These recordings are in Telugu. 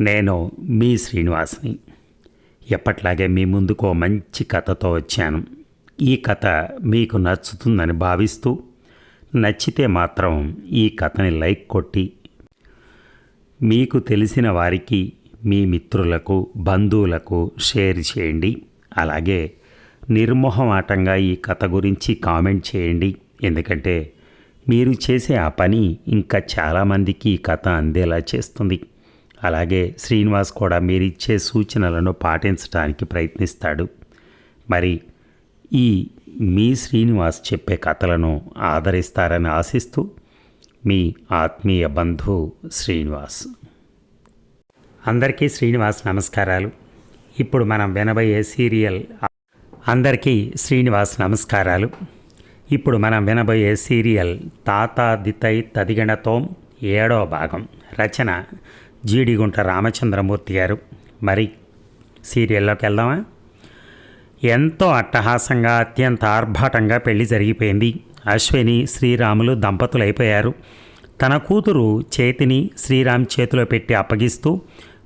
నేను మీ శ్రీనివాస్ని. ఎప్పట్లాగే మీ ముందుకు మంచి కథతో వచ్చాను. ఈ కథ మీకు నచ్చుతుందని భావిస్తూ నచ్చితే మాత్రం ఈ కథని లైక్ కొట్టి మీకు తెలిసిన వారికి మీ మిత్రులకు బంధువులకు షేర్ చేయండి. అలాగే నిర్మోహమాటంగా ఈ కథ గురించి కామెంట్ చేయండి. ఎందుకంటే మీరు చేసే ఆ పని ఇంకా చాలామందికి ఈ కథ అందేలా చేస్తుంది. అలాగే శ్రీనివాస్ కూడా మీరిచ్చే సూచనలను పాటించడానికి ప్రయత్నిస్తాడు. మరి ఈ మీ శ్రీనివాస్ చెప్పే కథలను ఆదరిస్తారని ఆశిస్తూ మీ ఆత్మీయ బంధు శ్రీనివాస్. అందరికీ శ్రీనివాస్ నమస్కారాలు. ఇప్పుడు మనం వినబోయే సీరియల్ అందరికీ శ్రీనివాస్ నమస్కారాలు. ఇప్పుడు మనం వినబోయే సీరియల్ తాతాదితై తదిగణతోం ఏడో భాగం రచన జీడిగుంట రామచంద్రమూర్తి గారు. మరి సీరియల్లోకి వెళ్దామా? ఎంతో అట్టహాసంగా అత్యంత ఆర్భాటంగా పెళ్ళి జరిగిపోయింది. అశ్విని శ్రీరాములు దంపతులైపోయారు. తన కూతురు చేతిని శ్రీరామ్ చేతిలో పెట్టి అప్పగిస్తూ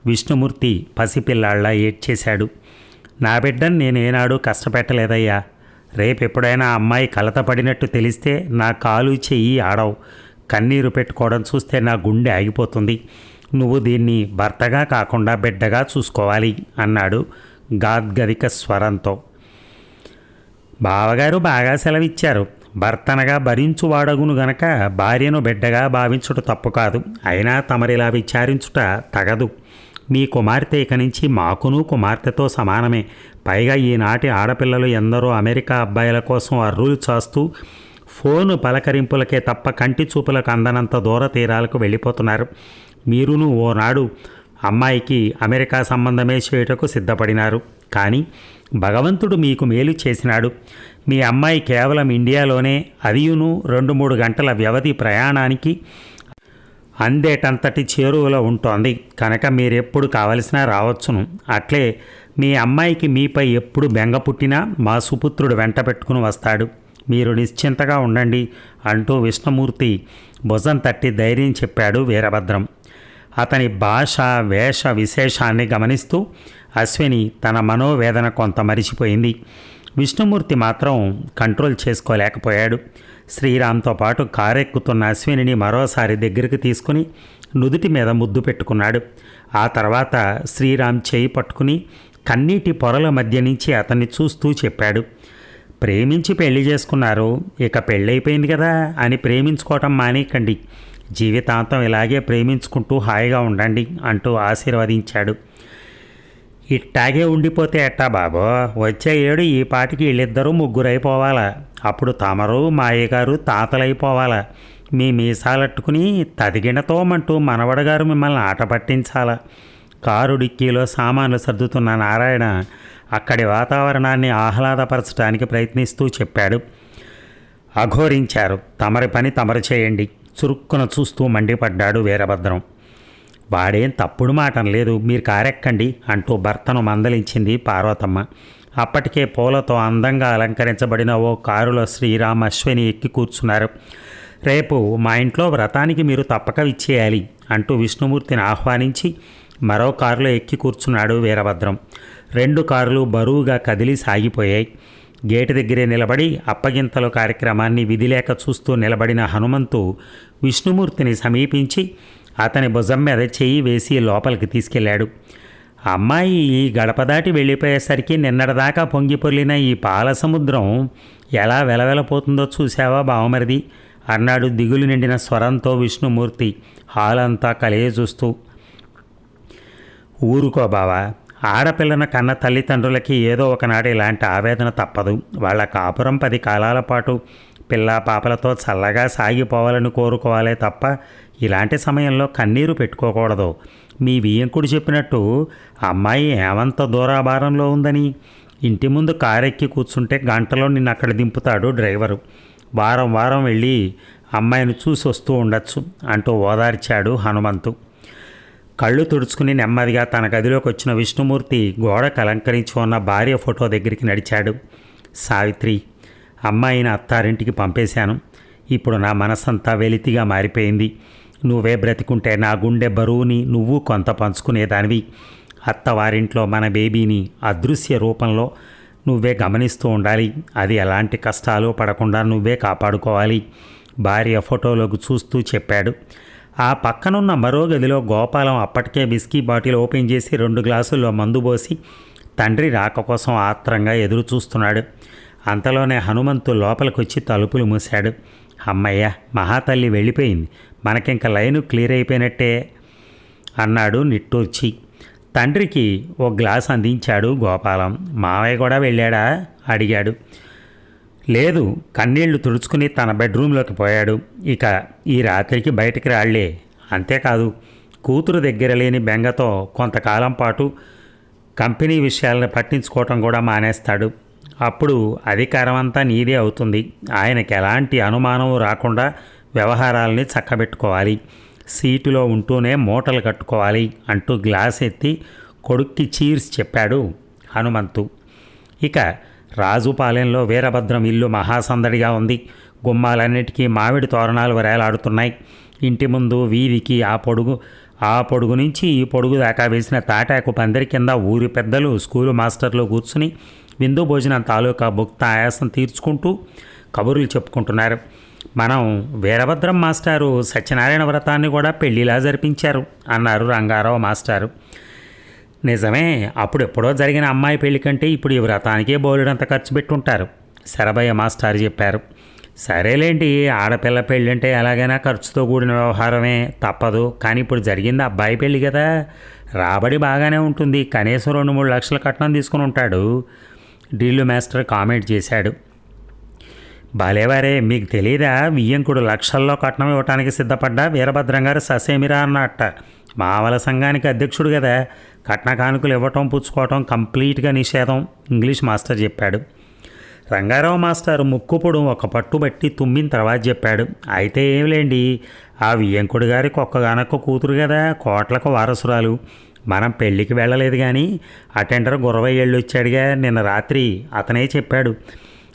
విష్ణుమూర్తి పసిపిల్లాళ్ళ ఏడ్చేశాడు. నా బిడ్డను నేను ఏనాడు కష్టపెట్టలేదయ్యా. రేపెప్పుడైనా అమ్మాయి కలత పడినట్టు తెలిస్తే నా కాలు చెయ్యి ఆడవు. కన్నీరు పెట్టుకోవడం చూస్తే నా గుండె ఆగిపోతుంది. నువ్వు దీన్ని భర్తగా కాకుండా బిడ్డగా చూసుకోవాలి అన్నాడు గాద్గదిక స్వరంతో. బావగారు బాగా సెలవిచ్చారు. భర్తనగా భరించువాడగును గనక భార్యను బిడ్డగా భావించుట తప్పు కాదు. అయినా తమరిలా విచారించుట తగదు. మీ కుమార్తె ఇక నుంచి మాకును కుమార్తెతో సమానమే. పైగా ఈనాటి ఆడపిల్లలు ఎందరో అమెరికా అబ్బాయిల కోసం అర్రులు చేస్తూ ఫోను పలకరింపులకే తప్ప కంటి చూపులకు అందనంత దూర తీరాలకు వెళ్ళిపోతున్నారు. మీరును ఓనాడు. అమ్మాయికి అమెరికా సంబంధమే చేయుటకు సిద్ధపడినారు. కానీ భగవంతుడు మీకు మేలు చేసినాడు. మీ అమ్మాయి కేవలం ఇండియాలోనే అదియును రెండు మూడు గంటల వ్యవధి ప్రయాణానికి అందేటంతటి చేరువలో ఉంటోంది. కనుక మీరెప్పుడు కావలసినా రావచ్చును. అట్లే మీ అమ్మాయికి మీపై ఎప్పుడు బెంగ పుట్టినా మా సుపుత్రుడు వెంట పెట్టుకుని వస్తాడు. మీరు నిశ్చింతగా ఉండండి అంటూ విష్ణుమూర్తి భుజం తట్టి ధైర్యం చెప్పాడు వీరభద్రం. అతని భాష వేష విశేషాన్ని గమనిస్తూ అశ్విని తన మనోవేదన కొంత మరిచిపోయింది. విష్ణుమూర్తి మాత్రం కంట్రోల్ చేసుకోలేకపోయాడు. శ్రీరామ్తో పాటు కారెక్కుతున్న అశ్వినిని మరోసారి దగ్గరికి తీసుకుని నుదుటి మీద ముద్దు పెట్టుకున్నాడు. ఆ తర్వాత శ్రీరామ్ చేయి పట్టుకుని కన్నీటి పొరల మధ్య నుంచి అతన్ని చూస్తూ చెప్పాడు. ప్రేమించి పెళ్ళి చేసుకున్నారు. ఇక పెళ్ళైపోయింది కదా అని ప్రేమించుకోవటం మానేకండి జీవితాంతం ఇలాగే ప్రేమించుకుంటూ హాయిగా ఉండండి అంటూ ఆశీర్వదించాడు. ఇట్టాగే ఉండిపోతే ఎట్టా బాబో? వచ్చే ఏడు ఈ పాటికి వీళ్ళిద్దరూ ముగ్గురైపోవాలా? అప్పుడు తమరు మాయగారు తాతలైపోవాలా? మీ మీసాలట్టుకుని తదిగినతోమంటూ మనవడగారు మిమ్మల్ని ఆట పట్టించాలా? కారు డిక్కీలో సామాన్లు సర్దుతున్న నారాయణ అక్కడి వాతావరణాన్ని ఆహ్లాదపరచడానికి ప్రయత్నిస్తూ చెప్పాడు. అఘోరించారు. తమరి పని తమరు చేయండి. చురుక్కున చూస్తూ మండిపడ్డాడు వీరభద్రం. వాడేం తప్పుడు మాట లేదు మీరు కారెక్కండి అంటూ భర్తను మందలించింది పార్వతమ్మ. అప్పటికే పూలతో అందంగా అలంకరించబడిన ఓ కారులో శ్రీరామ్ అశ్విని ఎక్కి కూర్చున్నారు. రేపు మా ఇంట్లో వ్రతానికి మీరు తప్పక విచ్చేయాలి అంటూ విష్ణుమూర్తిని ఆహ్వానించి మరో కారులో ఎక్కి కూర్చున్నాడు వీరభద్రం. రెండు కారులు బరువుగా కదిలి సాగిపోయాయి. గేటు దగ్గరే నిలబడి అప్పగింతల కార్యక్రమాన్ని విధిలేక చూస్తూ నిలబడిన హనుమంతు విష్ణుమూర్తిని సమీపించి అతని భుజం మీద చెయ్యి వేసి లోపలికి తీసుకెళ్ళాడు అమ్మాయి ఈ గడప దాటి వెళ్ళిపోయేసరికి నిన్నటిదాకా పొంగిపొర్లిన ఈ పాల సముద్రం ఎలా వెలవెలపోతుందో చూసావా బావమరిది? అన్నాడు దిగులు నిండిన స్వరంతో విష్ణుమూర్తి. హాలంతా కలిగే చూస్తూ ఊరుకో బావా ఆడపిల్లను కన్న తల్లిదండ్రులకి ఏదో ఒకనాడు ఇలాంటి ఆవేదన తప్పదు. వాళ్ళ కాపురం పది కాలాల పాటు పిల్ల పాపలతో చల్లగా సాగిపోవాలని కోరుకోవాలే తప్ప ఇలాంటి సమయంలో కన్నీరు పెట్టుకోకూడదు. మీ వియ్యంకుడు చెప్పినట్టు అమ్మాయి ఏమంత దూరాభారంలో ఉందని? ఇంటి ముందు కారెక్కి కూర్చుంటే గంటలో నిన్ను అక్కడ దింపుతాడు డ్రైవరు. వారం వారం వెళ్ళి అమ్మాయిని చూసి వస్తూ ఉండొచ్చు అంటూ ఓదార్చాడు హనుమంతు. కళ్ళు తుడుచుకుని నెమ్మదిగా తన గదిలోకి వచ్చిన విష్ణుమూర్తి గోడకు అలంకరించి ఉన్న భార్య ఫోటో దగ్గరికి నడిచాడు. సావిత్రి అమ్మాయిని అత్తారింటికి పంపేశాను. ఇప్పుడు నా మనసంతా వెలితిగా మారిపోయింది. నువ్వే బ్రతికుంటే నా గుండె బరువుని నువ్వు కొంత పంచుకునేదానివి. అత్తవారింట్లో మన బేబీని అదృశ్య రూపంలో నువ్వే గమనిస్తూ ఉండాలి. అది ఎలాంటి కష్టాలు పడకుండా నువ్వే కాపాడుకోవాలి. భార్య ఫోటోలోకి చూస్తూ చెప్పాడు. ఆ పక్కనున్న మరో గదిలో గోపాలం అప్పటికే బిస్కీ బాటిల్ ఓపెన్ చేసి రెండు గ్లాసుల్లో మందు పోసి తండ్రి రాక కోసం ఆత్రంగా ఎదురు చూస్తున్నాడు అంతలోనే హనుమంతు లోపలికి వచ్చి తలుపులు మూశాడు. అమ్మయ్య మహాతల్లి వెళ్ళిపోయింది. మనకింక లైను క్లియర్ అయిపోయినట్టే అన్నాడు నిట్టూర్చి. తండ్రికి ఓ గ్లాస్ అందించాడు గోపాలం. మావయ్య కూడా వెళ్ళాడా? అడిగాడు. లేదు కన్నీళ్ళు తుడుచుకుని తన బెడ్రూమ్లోకి పోయాడు. ఇక ఈ రాత్రికి బయటికి రాళ్ళే. అంతేకాదు కూతురు దగ్గర లేని బెంగతో కొంతకాలం పాటు కంపెనీ విషయాలను పట్టించుకోవటం కూడా మానేస్తాడు. అప్పుడు అధికారం అంతా నీదే అవుతుంది. ఆయనకి ఎలాంటి అనుమానం రాకుండా వ్యవహారాలని చక్కబెట్టుకోవాలి. సీటులో ఉంటూనే మూటలు కట్టుకోవాలి అంటూ గ్లాస్ ఎత్తి కొడుక్కి చీర్స్ చెప్పాడు హనుమంతు. ఇక రాజుపాలెంలో వీరభద్రం ఇల్లు మహాసందడిగా ఉంది. గుమ్మాలన్నిటికీ మామిడి తోరణాలు వేలాడుతున్నాయి. ఇంటి ముందు వీధికి ఆ పొడుగు ఆ పొడుగు నుంచి ఈ పొడుగు దాకా వేసిన తాటాకు పందిరి కింద ఊరి పెద్దలు స్కూలు మాస్టర్లు కూర్చుని విందు భోజనం తాలూకా భుక్త ఆయాసం తీర్చుకుంటూ కబుర్లు చెప్పుకుంటున్నారు. మనం వీరభద్రం మాస్టారు సత్యనారాయణ వ్రతాన్ని కూడా పెళ్ళిలా జరిపించారు అన్నారు రంగారావు మాస్టారు. నిజమే అప్పుడు ఎప్పుడో జరిగిన అమ్మాయి పెళ్ళి కంటే ఇప్పుడు ఈ వ్రతానికే బోలుడంత ఖర్చు పెట్టుంటారు శరభయ్య మాస్టారు చెప్పారు. సరేలేంటి ఆడపిల్ల పెళ్ళి అంటే ఎలాగైనా ఖర్చుతో కూడిన వ్యవహారమే తప్పదు కానీ ఇప్పుడు జరిగింది అబ్బాయి పెళ్ళి కదా రాబడి బాగానే ఉంటుంది కనీసం రెండు మూడు లక్షల కట్నం తీసుకుని ఉంటాడు డ్రిల్లు మాస్టర్ కామెంట్ చేశాడు. భలేవారే మీకు తెలియదా వియ్యంకుడు లక్షల్లో కట్నం ఇవ్వటానికి సిద్ధపడ్డా వీరభద్రం గారు ససేమిరా అన్నట్ట. మావల సంఘానికి అధ్యక్షుడు కదా కట్నకానుకలు ఇవ్వటం పుచ్చుకోవటం కంప్లీట్గా నిషేధం ఇంగ్లీష్ మాస్టర్ చెప్పాడు. రంగారావు మాస్టర్ ముక్కుపుడు ఒక పట్టుబట్టి తుమ్మిన తర్వాత చెప్పాడు. అయితే ఏమిలేండి ఆ వియ్యంకుడు గారికి ఒక్కగానొక్క కూతురు కదా కోట్లకు వారసురాలు. మనం పెళ్ళికి వెళ్ళలేదు కానీ అటెండర్ గురవయ్యేళ్ళు వచ్చాడుగా నిన్న రాత్రి అతనే చెప్పాడు.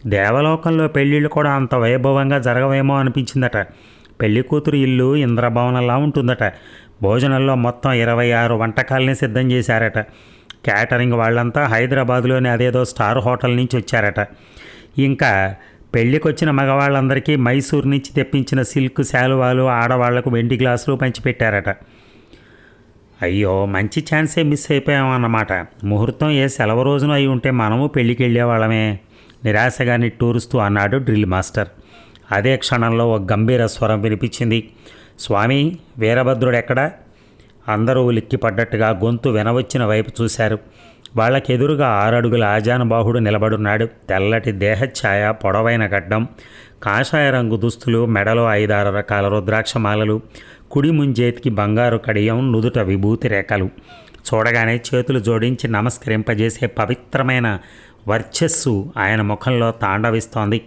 దేవలోకంలో పెళ్ళిళ్ళు కూడా అంత వైభవంగా జరగవేమో అనిపించిందట. పెళ్ళి కూతురు ఇల్లు ఇంద్రభవనంలా ఉంటుందట. భోజనంలో మొత్తం ఇరవై ఆరు వంటకాలని సిద్ధం చేశారట. క్యాటరింగ్ వాళ్ళంతా హైదరాబాద్లోని అదేదో స్టార్ హోటల్ నుంచి వచ్చారట. ఇంకా పెళ్ళికొచ్చిన మగవాళ్ళందరికీ మైసూర్ నుంచి తెప్పించిన సిల్క్ శాలువాలు ఆడవాళ్ళకు వెండి గ్లాసులు పంచిపెట్టారట. అయ్యో మంచి ఛాన్సే మిస్ అయిపోయామన్నమాట. ముహూర్తం ఏ సెలవు రోజున అయి ఉంటే మనము పెళ్ళికి వెళ్ళేవాళ్ళమే నిరాశగా నిట్టూరుస్తూ అన్నాడు డ్రిల్ మాస్టర్. అదే క్షణంలో ఒక గంభీర స్వరం వినిపించింది. స్వామి వీరభద్రుడెక్కడా? అందరూ లిక్కిపడ్డట్టుగా గొంతు వెనవచ్చిన వైపు చూశారు. వాళ్ళకెదురుగా ఆరడుగుల ఆజానుబాహుడు నిలబడున్నాడు. తెల్లటి దేహఛాయ పొడవైన గడ్డం కాషాయ రంగు దుస్తులు మెడలో ఐదారు రకాల రుద్రాక్షమాలలు కుడి ముంజేతికి బంగారు కడియం నుదుట విభూతి రేఖలు. చూడగానే చేతులు జోడించి నమస్కరింపజేసే పవిత్రమైన వర్చస్సు ఆయన ముఖంలో తాండవిస్తోంది.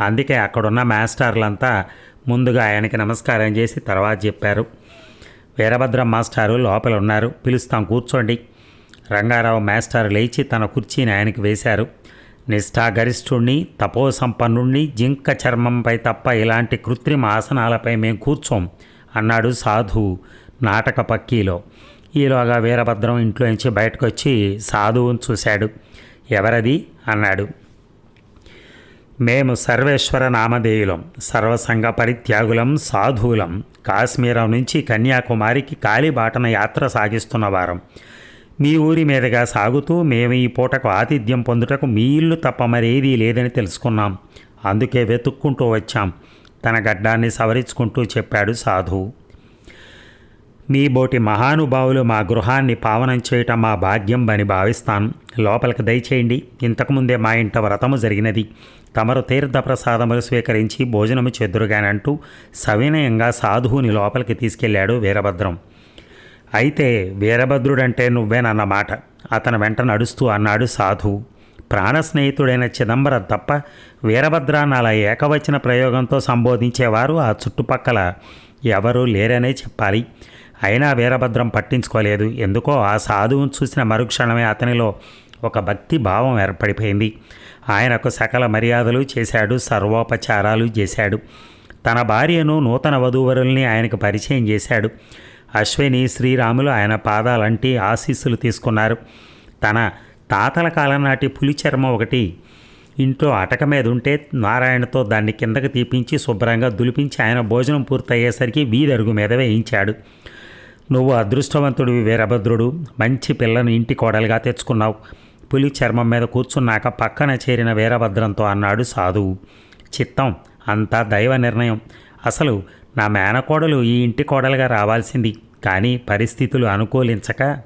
అందుకే అక్కడున్న మాస్టర్లంతా ముందుగా ఆయనకి నమస్కారం చేసి తర్వాత చెప్పారు. వీరభద్రం మాస్టారు లోపల ఉన్నారు పిలుస్తాం కూర్చోండి. రంగారావు మాస్టారు లేచి తన కుర్చీని ఆయనకి వేశారు. నిష్ఠాగరిష్ఠుణ్ణి తపోసంపన్నుణ్ణి జింక చర్మంపై తప్ప ఇలాంటి కృత్రిమ ఆసనాలపై మేము కూర్చోం అన్నాడు సాధువు నాటక పక్కీలో. ఈలోగా వీరభద్రం ఇంట్లో నుంచి బయటకు వచ్చి సాధువుని చూశాడు. ఎవరది? అన్నాడు. మేము సర్వేశ్వర నామధేయులం సర్వసంగ పరిత్యాగులం సాధువులం. కాశ్మీరం నుంచి కన్యాకుమారికి కాలిబాటన యాత్ర సాగిస్తున్న వారం. మీ ఊరి మీదుగా సాగుతూ మేము ఈ పూటకు ఆతిథ్యం పొందుటకు మీ ఇల్లు తప్ప మరేదీ లేదని తెలుసుకున్నాం. అందుకే వెతుక్కుంటూ వచ్చాం. తన గడ్డాన్ని సవరించుకుంటూ చెప్పాడు సాధువు. మీ బోటి మహానుభావులు మా గృహాన్ని పావనం చేయటం మా భాగ్యం అని భావిస్తాను. లోపలికి దయచేయండి. ఇంతకుముందే మా ఇంట వ్రతము జరిగినది. తమరు తీర్థ ప్రసాదములు స్వీకరించి భోజనము చెదురుగానంటూ సవినయంగా సాధువుని లోపలికి తీసుకెళ్ళాడు వీరభద్రం. అయితే వీరభద్రుడంటే నువ్వేనన్నమాట అతను వెంట నడుస్తూ అన్నాడు సాధువు. ప్రాణ స్నేహితుడైన చిదంబరం తప్ప వీరభద్రాన్ని అలా ఏకవచన ప్రయోగంతో సంబోధించేవారు ఆ చుట్టుపక్కల ఎవరూ లేరనే చెప్పాలి. అయినా వీరభద్రం పట్టించుకోలేదు. ఎందుకో ఆ సాధువును చూసిన మరుక్షణమే అతనిలో ఒక భక్తి భావం ఏర్పడిపోయింది. ఆయనకు సకల మర్యాదలు చేశాడు సర్వోపచారాలు చేశాడు. తన భార్యను నూతన వధూవరుల్ని ఆయనకు పరిచయం చేశాడు. అశ్విని శ్రీరాములు ఆయన పాదాలంటి ఆశీస్సులు తీసుకున్నారు. తన తాతల కాలం నాటి పులి చర్మం ఒకటి ఇంట్లో అటక మీద ఉంటే నారాయణతో దాన్ని కిందకు తీపించి శుభ్రంగా దులిపించి ఆయన భోజనం పూర్తయ్యేసరికి వీధరుగు మీద వేయించాడు. నువ్వు అదృష్టవంతుడివి వీరభద్రుడు. మంచి పిల్లను ఇంటి కోడలుగా తెచ్చుకున్నావు. పులి చర్మం మీద కూర్చున్నాక పక్కన చేరిన వీరభద్రంతో అన్నాడు సాధువు చిత్తం అంతా దైవ నిర్ణయం. అసలు నా మేనకోడలు ఈ ఇంటి కోడలుగా రావాల్సింది. కానీ పరిస్థితులు అనుకూలించక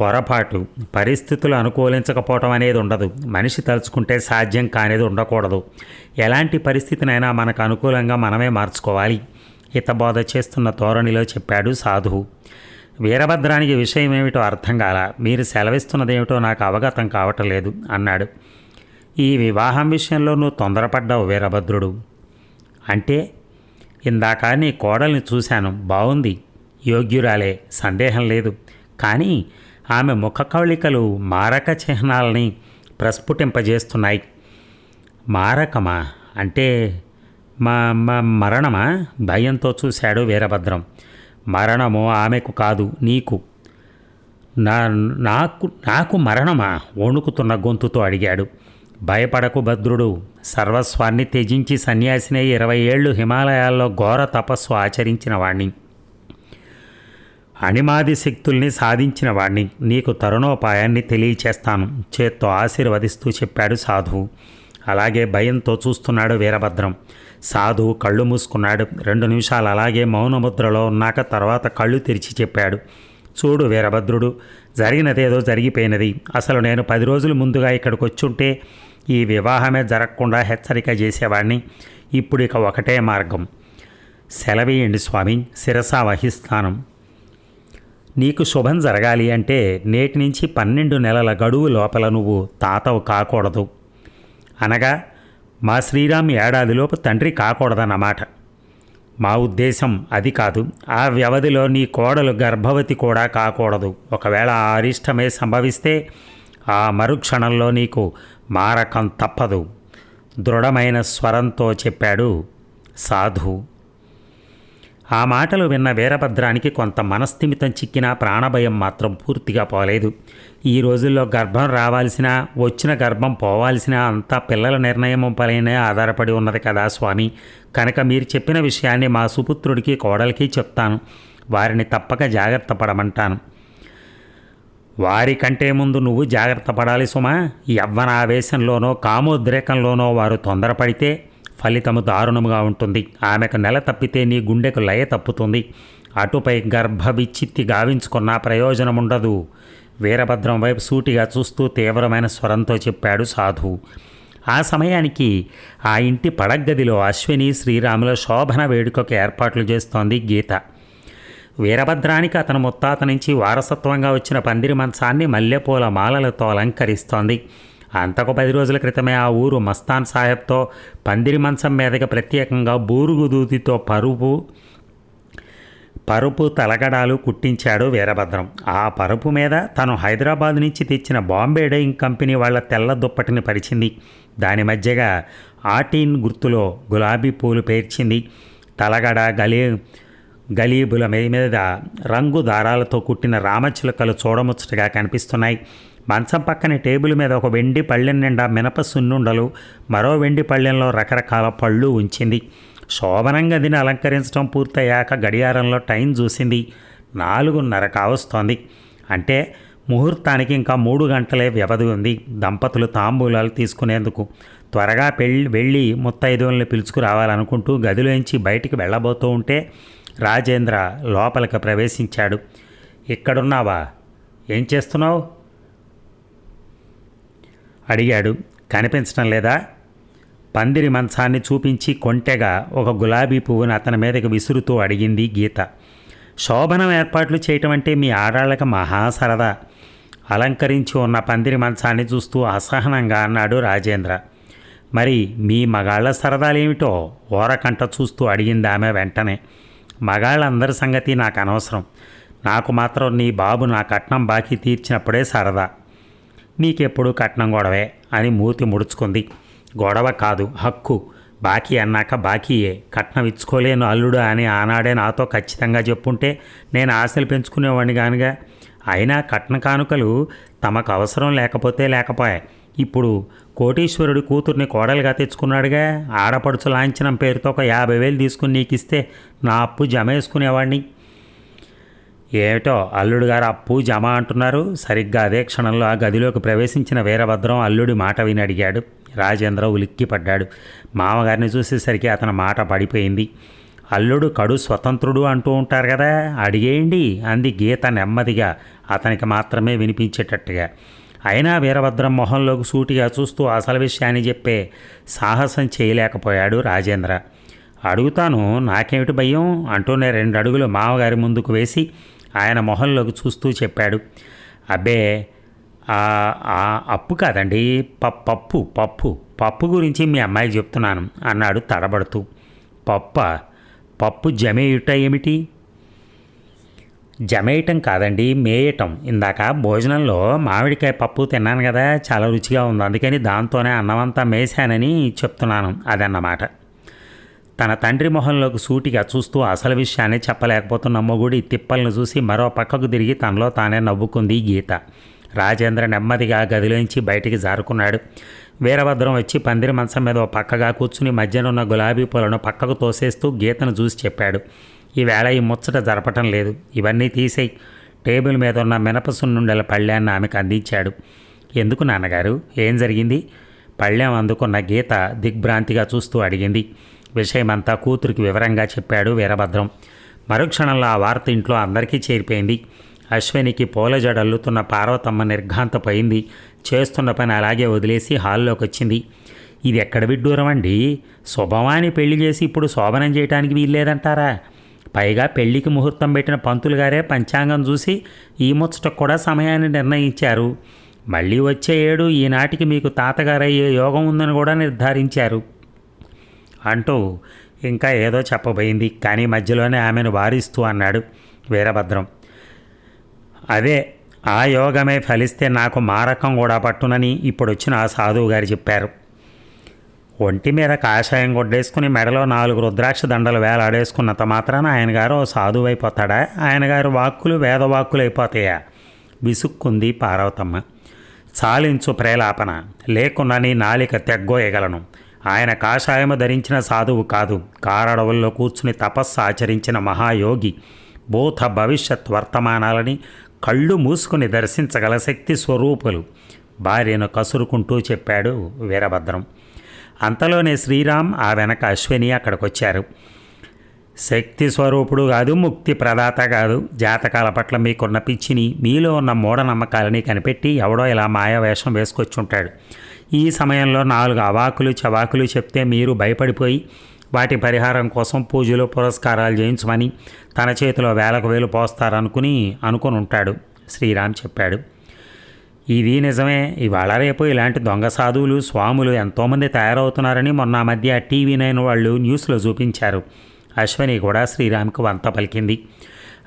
పొరపాటు. పరిస్థితులు అనుకూలించకపోవటం అనేది ఉండదు. మనిషి తలుచుకుంటే సాధ్యం కానిది ఉండకూడదు. ఎలాంటి పరిస్థితినైనా మనకు అనుకూలంగా మనమే మార్చుకోవాలి. హితబోధ చేస్తున్న ధోరణిలో చెప్పాడు సాధువు వీరభద్రానికి విషయం ఏమిటో అర్థం కాల. మీరు సెలవిస్తున్నదేమిటో నాకు అవగతం కావటం లేదు అన్నాడు. ఈ వివాహం విషయంలో నువ్వు తొందరపడ్డావు వీరభద్రుడు. అంటే ఇందాక నీ కోడల్ని చూశాను. బాగుంది యోగ్యురాలే. సందేహం లేదు. కానీ ఆమె ముఖ కవళికలు మారక చిహ్నాలని ప్రస్ఫుటింపజేస్తున్నాయి. మారకమా? అంటే మా మా మరణమా? భయంతో చూశాడు వీరభద్రం. మరణము ఆమెకు కాదు నీకు. నా నాకు నాకు మరణమా? వణుకుతున్న గొంతుతో అడిగాడు. భయపడకు భద్రుడు. సర్వస్వాన్ని త్యజించి సన్యాసినే ఇరవై ఏళ్ళు హిమాలయాల్లో ఘోర తపస్సు ఆచరించిన వాణ్ణి. అణిమాది శక్తుల్ని సాధించిన వాణ్ణి. నీకు తరుణోపాయాన్ని తెలియచేస్తాను. చేత్తో ఆశీర్వదిస్తూ చెప్పాడు సాధువు. అలాగే భయంతో చూస్తున్నాడు వీరభద్రం. సాధువు కళ్ళు మూసుకున్నాడు. రెండు నిమిషాలు అలాగే మౌనముద్రలో ఉన్నాక తర్వాత కళ్ళు తెరిచి చెప్పాడు. చూడు వీరభద్రుడు జరిగినదేదో జరిగిపోయినది. అసలు నేను పది రోజుల ముందుగా ఇక్కడికి వచ్చుంటే ఈ వివాహమే జరగకుండా హెచ్చరిక చేసేవాడిని ఇప్పుడు ఇక ఒకటే మార్గం. సెలవేయండి స్వామి శిరస వహిస్తాను. నీకు శుభం జరగాలి అంటే నేటి నుంచి పన్నెండు నెలల గడువు లోపల నువ్వు తాతవు కాకూడదు. అనగా మా శ్రీరామ్ ఏడాదిలోపు తండ్రి కాకూడదన్నమాట. మా ఉద్దేశం అది కాదు. ఆ వ్యవధిలో నీ కోడలు గర్భవతి కూడా కాకూడదు. ఒకవేళ ఆ అరిష్టమే సంభవిస్తే ఆ మరుక్షణంలో నీకు మారకం తప్పదు. దృఢమైన స్వరంతో చెప్పాడు సాధు. ఆ మాటలు విన్న వీరభద్రానికి కొంత మనస్థిమితం చిక్కినా ప్రాణభయం మాత్రం పూర్తిగా పోలేదు. ఈ రోజుల్లో గర్భం రావాల్సిన వచ్చిన గర్భం పోవాల్సిన అంతా పిల్లల నిర్ణయం పైనే ఆధారపడి ఉన్నది కదా స్వామి. కనుక మీరు చెప్పిన విషయాన్ని మా సుపుత్రుడికి కోడలికి చెప్తాను. వారిని తప్పక జాగ్రత్త పడమంటాను. వారికంటే ముందు నువ్వు జాగ్రత్త పడాలి సుమా. యవ్వన ఆవేశంలోనో కామోద్రేకంలోనో వారు తొందరపడితే ఫలితము దారుణముగా ఉంటుంది. ఆమెకు నెల తప్పితే నీ గుండెకు లయ తప్పుతుంది. అటుపై గర్భ గావించుకున్నా గావించుకున్న ప్రయోజనం ఉండదు వీరభద్రం వైపు సూటిగా చూస్తూ తీవ్రమైన స్వరంతో చెప్పాడు సాధువు ఆ సమయానికి ఆ ఇంటి పడగ్గదిలో అశ్విని శ్రీరాముల శోభన వేడుకకు ఏర్పాట్లు చేస్తోంది గీత. వీరభద్రానికి అతను ముత్తాత నుంచి వారసత్వంగా వచ్చిన పందిరి మంచాన్ని మల్లెపూల మాలలతో అలంకరిస్తోంది. అంతకు పది రోజుల క్రితమే ఆ ఊరు మస్తాన్ సాహెబ్తో పందిరి మంచం మీదకి ప్రత్యేకంగా బూరుగుదూతితో పరుపు పరుపు తలగడాలు కుట్టించాడు వీరభద్రం. ఆ పరుపు మీద తను హైదరాబాద్ నుంచి తెచ్చిన బాంబే డైయింగ్ కంపెనీ వాళ్ళ తెల్ల దుప్పటిని పరిచింది. దాని మధ్యగా ఆటీన్ గుర్తులో గులాబీ పూలు పేర్చింది. తలగడ గలీ గలీబుల మీద రంగు దారాలతో కుట్టిన రామచిలుకలు చూడముచ్చటగా కనిపిస్తున్నాయి. మంచం పక్కన టేబుల్ మీద ఒక వెండి పళ్ళెం నిండా మినప సున్నుండలు మరో వెండి పళ్ళెంలో రకరకాల పళ్ళు ఉంచింది. శోభనం గదిని అలంకరించడం పూర్తయ్యాక గడియారంలో టైం చూసింది. నాలుగున్నర కావస్తోంది. అంటే ముహూర్తానికి ఇంకా మూడు గంటలే వ్యవధి ఉంది దంపతులు తాంబూలాలు తీసుకునేందుకు. త్వరగా పెళ్ళి వెళ్ళి ముత్తైదువుల్ని పిలుచుకురావాలనుకుంటూ గదిలోంచి బయటికి వెళ్ళబోతూ ఉంటే రాజేంద్ర లోపలికి ప్రవేశించాడు. ఇక్కడున్నావా? ఏం చేస్తున్నావు? అడిగాడు. కనిపించడం లేదా? పందిరి మంచాన్ని చూపించి కొంటెగా ఒక గులాబీ పువ్వును అతని మీదకి విసురుతూ అడిగింది గీత. శోభనం ఏర్పాట్లు చేయటం అంటే మీ ఆడాళ్ళకి మహా సరదా. అలంకరించి ఉన్న పందిరి మంచాన్ని చూస్తూ అసహనంగా అన్నాడు రాజేంద్ర. మరి మీ మగాళ్ళ సరదాలేమిటో ఓరకంట చూస్తూ అడిగింది ఆమె వెంటనే. మగాళ్ళందరి సంగతి నాకు అనవసరం. నాకు మాత్రం నీ బాబు నా కట్నం బాకీ తీర్చినప్పుడే సరదా. నీకెప్పుడు కట్నం గొడవే అని మూతి ముడుచుకుంది. గొడవ కాదు హక్కు. బాకీ అన్నాక బాకీయే. కట్నం ఇచ్చుకోలేను అల్లుడు అని ఆనాడే నాతో ఖచ్చితంగా చెప్పుంటే నేను ఆశలు పెంచుకునేవాడిని కానుగా అయినా కట్న కానుకలు తమకు అవసరం లేకపోతే లేకపోయాయి ఇప్పుడు కోటీశ్వరుడి కూతుర్ని కోడలుగా తెచ్చుకున్నాడుగా. ఆడపడుచు లాంఛనం పేరుతో ఒక యాభై వేలు తీసుకుని నీకు ఇస్తే నా అప్పు జమ వేసుకునేవాడిని ఏమిటో అల్లుడు గారు అప్పు జమ అంటున్నారు. సరిగ్గా అదే క్షణంలో ఆ గదిలోకి ప్రవేశించిన వీరభద్రం అల్లుడి మాట విని అడిగాడు. రాజేంద్ర ఉలిక్కిపడ్డాడు. మామగారిని చూసేసరికి అతని మాట పడిపోయింది. అల్లుడు కడు స్వతంత్రుడు అంటూ ఉంటారు కదా అడిగేయండి అంది గీత నెమ్మదిగా అతనికి మాత్రమే వినిపించేటట్టుగా. అయినా వీరభద్రం మొహంలోకి సూటిగా చూస్తూ అసలు విషయాన్ని చెప్పే సాహసం చేయలేకపోయాడు రాజేంద్ర. అడుగుతాను నాకేమిటి భయం? అంటూనే రెండు అడుగులు మామగారి ముందుకు వేసి ఆయన మొహంలోకి చూస్తూ చెప్పాడు అబ్బే ఆ, అప్పు కాదండి ప- పప్పు పప్పు పప్పు గురించి మీ అమ్మాయికి చెప్తున్నాను అన్నాడు తడబడుతూ. పప్ప పప్పు జమేయుట ఏమిటి? జమేయటం కాదండి మేయటం. ఇందాక భోజనంలో మామిడికాయ పప్పు తిన్నాను కదా చాలా రుచిగా ఉంది. అందుకని దాంతోనే అన్నమంతా మేశానని చెప్తున్నాను అదన్నమాట. తన తండ్రి మొహంలోకి సూటిగా చూస్తూ అసలు విషయాన్ని చెప్పలేకపోతున్న మొగుడి తిప్పలను చూసి మరో పక్కకు తిరిగి తనలో తానే నవ్వుకుంది గీత. రాజేంద్ర నెమ్మదిగా గదిలోంచి బయటికి జారుకున్నాడు. వీరభద్రం వచ్చి పందిరి మంచం మీద ఓ పక్కగా కూర్చుని మధ్యనున్న గులాబీ పూలను పక్కకు తోసేస్తూ గీతను చూసి చెప్పాడు. ఈవేళ ఈ ముచ్చట జరపటం లేదు. ఇవన్నీ తీసేయి. టేబుల్ మీద ఉన్న మినపసున్నుండల పళ్ళాన్ని ఆమెకు అందించాడు. ఎందుకు నాన్నగారు? ఏం జరిగింది? పళ్ళెం అందుకున్న గీత దిగ్భ్రాంతిగా చూస్తూ అడిగింది. విషయమంతా కూతురికి వివరంగా చెప్పాడు వీరభద్రం. మరుక్షణంలో ఆ వార్త ఇంట్లో అందరికీ చేరిపోయింది. అశ్వినికి పూల జడల్లుతున్న పార్వతమ్మ నిర్ఘాంతపోయింది. చేస్తున్న పని అలాగే వదిలేసి హాల్లోకి వచ్చింది ఇది ఎక్కడ విడ్డూరం అండి? శుభమాని పెళ్ళి చేసి ఇప్పుడు శోభనం చేయడానికి వీల్లేదంటారా? పైగా పెళ్ళికి ముహూర్తం పెట్టిన పంతులు గారే పంచాంగం చూసి ఈ ముచ్చటకు కూడా సమయాన్ని నిర్ణయించారు. మళ్ళీ వచ్చే ఏడు ఈనాటికి మీకు తాతగారయ్యే యోగం ఉందని కూడా నిర్ధారించారు. అంటూ ఇంకా ఏదో చెప్పబోయింది. కానీ మధ్యలోనే ఆమెను వారిస్తూ అన్నాడు వీరభద్రం. అదే ఆ యోగమే ఫలిస్తే నాకు మారకం కూడా పట్టునని ఇప్పుడు వచ్చిన ఆ సాధువు గారు చెప్పారు. ఒంటి మీద కాషాయం గొడ్డేసుకుని మెడలో నాలుగు రుద్రాక్ష దండలు వేలాడేసుకున్నంత మాత్రాన ఆయన గారు ఓ సాధువు అయిపోతాడా ఆయన గారు వాక్కులు వేదవాక్కులు అయిపోతాయా? విసుక్కుంది పార్వతమ్మ. చాలించు ప్రేలాపన లేకున్నని నాలిక తెగ్గోయగలను. ఆయన కాషాయము ధరించిన సాధువు కాదు. కారడవుల్లో కూర్చుని తపస్సు ఆచరించిన మహాయోగి భూత భవిష్యత్ వర్తమానాలని కళ్ళు మూసుకుని దర్శించగల శక్తి స్వరూపులు. భార్యను కసురుకుంటూ చెప్పాడు వీరభద్రం. అంతలోనే శ్రీరామ్ ఆ వెనక అశ్విని అక్కడికొచ్చారు. శక్తి స్వరూపుడు కాదు ముక్తి ప్రదాత కాదు. జాతకాల పట్ల మీకున్న పిచ్చిని మీలో ఉన్న మూఢనమ్మకాలని కనిపెట్టి ఎవడో ఇలా మాయావేషం వేసుకొచ్చుంటాడు. ఈ సమయంలో నాలుగు అవాకులు చవాకులు చెప్తే మీరు భయపడిపోయి వాటి పరిహారం కోసం పూజలు పురస్కారాలు చేయించమని తన చేతిలో వేలకు వేలు పోస్తారనుకుని అనుకుని ఉంటాడు శ్రీరామ్ చెప్పాడు. ఇది నిజమే. ఇవాళ రేపు ఇలాంటి దొంగ సాధువులు స్వాములు ఎంతోమంది తయారవుతున్నారని మొన్న మధ్య టీవీ నైన్ వాళ్ళు న్యూస్లో చూపించారు. అశ్వని కూడా శ్రీరామ్కి వంత పలికింది.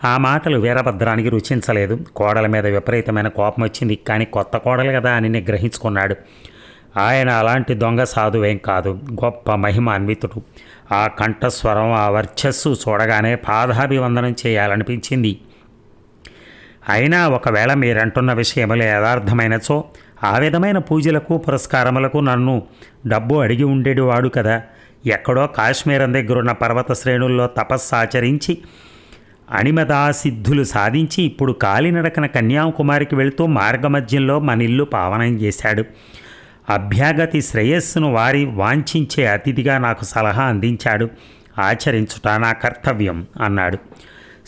ఆ మాటలు వీరభద్రానికి రుచించలేదు. కోడల మీద విపరీతమైన కోపం వచ్చింది. కానీ కొత్త కోడలు కదా అని నిగ్రహించుకున్నాడు. ఆయన అలాంటి దొంగ సాధువేం కాదు. గొప్ప మహిమాన్వితుడు. ఆ కంఠస్వరం ఆ వర్చస్సు చూడగానే పాదాభివందనం చేయాలనిపించింది. అయినా ఒకవేళ మీరంటున్న విషయములు యథార్థమైనచో ఆ విధమైన పూజలకు పురస్కారములకు నన్ను డబ్బు అడిగి ఉండేటివాడు కదా. ఎక్కడో కాశ్మీరం దగ్గరున్న పర్వత శ్రేణుల్లో తపస్సు ఆచరించి అణిమదాసిద్ధులు సాధించి ఇప్పుడు కాలినడకన కన్యాకుమారికి వెళుతూ మార్గమధ్యంలో మన ఇల్లు పావనం చేశాడు. అభ్యాగతి శ్రేయస్సును వారి వాంఛించే అతిథిగా నాకు సలహా అందించాడు. ఆచరించుట నా కర్తవ్యం అన్నాడు.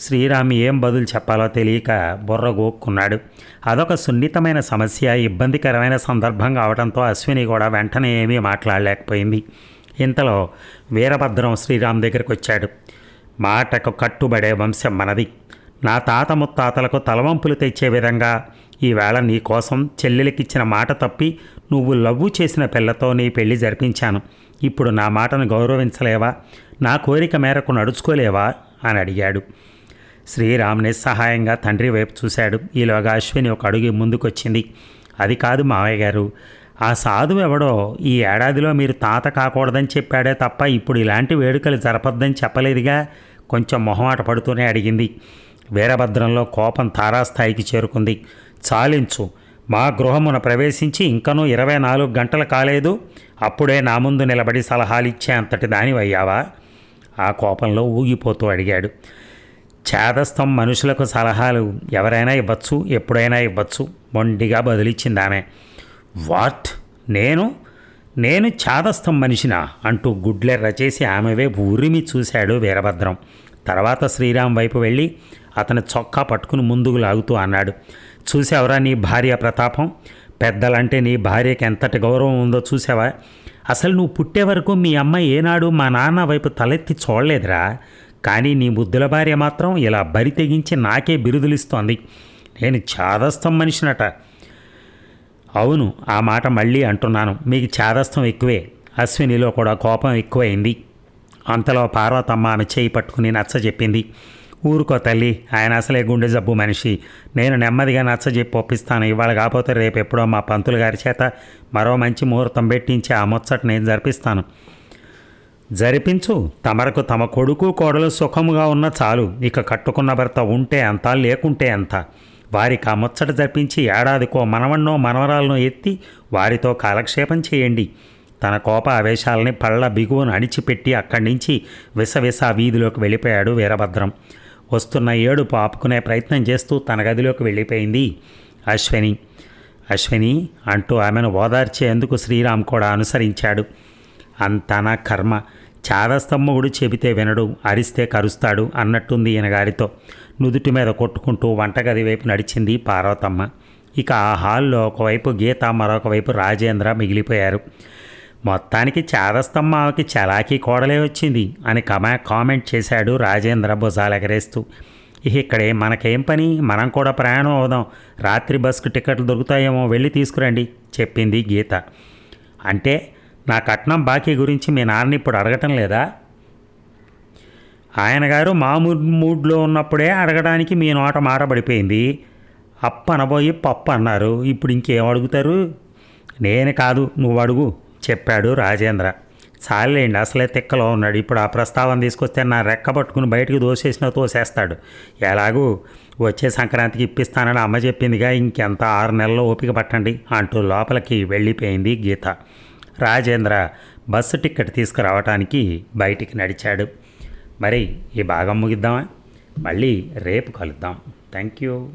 శ్రీరామ్ ఏం బదులు చెప్పాలో తెలియక బుర్ర గోక్కున్నాడు. అదొక సున్నితమైన సమస్య ఇబ్బందికరమైన సందర్భం కావడంతో అశ్విని కూడా వెంటనే ఏమీ మాట్లాడలేకపోయింది. ఇంతలో వీరభద్రం శ్రీరామ్ దగ్గరికి వచ్చాడు మాటకు కట్టుబడే వంశం మనది. నా తాత ముత్తాతలకు తలవంపులు తెచ్చే విధంగా ఈవేళ నీ కోసం చెల్లెలికిచ్చిన మాట తప్పి నువ్వు లవ్వు చేసిన పిల్లతో నీ పెళ్ళి జరిపించాను. ఇప్పుడు నా మాటను గౌరవించలేవా? నా కోరిక మేరకు నడుచుకోలేవా? అని అడిగాడు. శ్రీరామ్ నిస్సహాయంగా తండ్రి వైపు చూశాడు. ఈలోగా అశ్విని ఒక అడుగు ముందుకొచ్చింది. అది కాదు మావయ్య గారు ఆ సాధు ఎవడో ఈ ఏడాదిలో మీరు తాత కాకూడదని చెప్పాడే తప్ప ఇప్పుడు ఇలాంటి వేడుకలు జరపద్దని చెప్పలేదుగా? కొంచెం మొహమాట పడుతూనే అడిగింది. వీరభద్రంలో కోపం తారాస్థాయికి చేరుకుంది. చాలించు. మా గృహమున ప్రవేశించి ఇంకనూ ఇరవై నాలుగు గంటలు కాలేదు. అప్పుడే నా ముందు నిలబడి సలహాలిచ్చే అంతటి దానివయ్యావా? ఆ కోపంలో ఊగిపోతూ అడిగాడు. చేదస్థం మనుషులకు సలహాలు ఎవరైనా ఇవ్వచ్చు ఎప్పుడైనా ఇవ్వచ్చు మొండిగా బదులిచ్చింది ఆమె వాట్? నేను? నేను చాదస్తం మనిషినా? అంటూ గుడ్లెర్ర చేసి ఆమెవే ఉరిమి చూశాడు వీరభద్రం. తర్వాత శ్రీరామ్ వైపు వెళ్ళి అతని చొక్కా పట్టుకుని ముందుకు లాగుతూ అన్నాడు. చూసావరా నీ భార్య ప్రతాపం? పెద్దలంటే నీ భార్యకి ఎంతటి గౌరవం ఉందో చూసావా అసలు నువ్వు పుట్టే వరకు మీ అమ్మ ఏనాడు మా నాన్న వైపు తలెత్తి చూడలేదురా. కానీ నీ ముద్దుల భార్య మాత్రం ఇలా బరి తెగించి నాకే బిరుదులిస్తోంది. నేను చాదస్తం మనిషినట. అవును ఆ మాట మళ్ళీ అంటున్నాను. మీకు చాదస్తం ఎక్కువే. అశ్వినిలో కూడా కోపం ఎక్కువైంది. అంతలో పార్వతమ్మ ఆమె చేయి పట్టుకుని నచ్చ చెప్పింది ఊరుకో తల్లి. ఆయన అసలే గుండె జబ్బు మనిషి. నేను నెమ్మదిగా నచ్చజెప్పి ఒప్పిస్తాను. ఇవాళ కాకపోతే రేపు ఎప్పుడో మా పంతులు గారి చేత మరో మంచి ముహూర్తం పెట్టించి ఆ ముచ్చట నేను జరిపిస్తాను. జరిపించు. తమరకు తమ కొడుకు కోడలు సుఖముగా ఉన్న చాలు. ఇక కట్టుకున్న భర్త ఉంటే అంత లేకుంటే అంత. వారికి ఆ ముచ్చట జరిపించి ఏడాదికో మనవన్నో మనవరాలను ఎత్తి వారితో కాలక్షేపం చేయండి. తన కోప ఆవేశాలని పళ్ళ బిగువను అణిచిపెట్టి అక్కడి నుంచి విసవిస వీధిలోకి వెళ్ళిపోయాడు వీరభద్రం. వస్తున్న ఏడుపు ఆపుకునే ప్రయత్నం చేస్తూ తన గదిలోకి వెళ్ళిపోయింది అశ్విని. అశ్విని అంటూ ఆమెను ఓదార్చేందుకు శ్రీరామ్ కూడా అనుసరించాడు. అంతా నా కర్మ. చాదస్తంభముడు చెబితే వినడు అరిస్తే కరుస్తాడు అన్నట్టుంది ఈయన గారితో. నుదుటి మీద కొట్టుకుంటూ వంటగది వైపు నడిచింది పార్వతమ్మ. ఇక ఆ హాల్లో ఒకవైపు గీత మరొక వైపు రాజేంద్ర మిగిలిపోయారు. మొత్తానికి చాదస్తమ్మ ఆమెకి చలాకీ కోడలే వచ్చింది అని కమా కామెంట్ చేశాడు రాజేంద్ర భుజాలు ఎగరేస్తూ ఇక్కడే మనకేం పని? మనం కూడా ప్రయాణం అవుదాం. రాత్రి బస్కు టికెట్లు దొరుకుతాయేమో వెళ్ళి తీసుకురండి చెప్పింది గీత. అంటే నా కట్నం బాకీ గురించి మీ నాన్న ఇప్పుడు అడగటం లేదా? ఆయన గారు మామూలు మూడ్లో ఉన్నప్పుడే అడగడానికి మీ నోట మారబడిపోయింది అప్ప అనబోయి పప్పు అన్నారు ఇప్పుడు ఇంకేం అడుగుతారు? నేను కాదు నువ్వు అడుగు. చెప్పాడు రాజేంద్ర. చాలేండి అసలే తిక్కలో ఉన్నాడు. ఇప్పుడు ఆ ప్రస్తావన తీసుకొస్తే నా రెక్క పట్టుకుని బయటకు దోసేసిన తోసేస్తాడు. ఎలాగూ వచ్చే సంక్రాంతికి ఇప్పిస్తానని అమ్మ చెప్పిందిగా ఇంకెంత ఆరు నెలల్లో ఓపిక పట్టండి అంటూ లోపలికి వెళ్ళిపోయింది గీత. రాజేంద్ర బస్సు టికెట్ తీసుకురావటానికి బయటికి నడిచాడు. మరి ఈ భాగం ముగిద్దామా? మళ్ళీ రేపు కలుద్దాం. Thank you.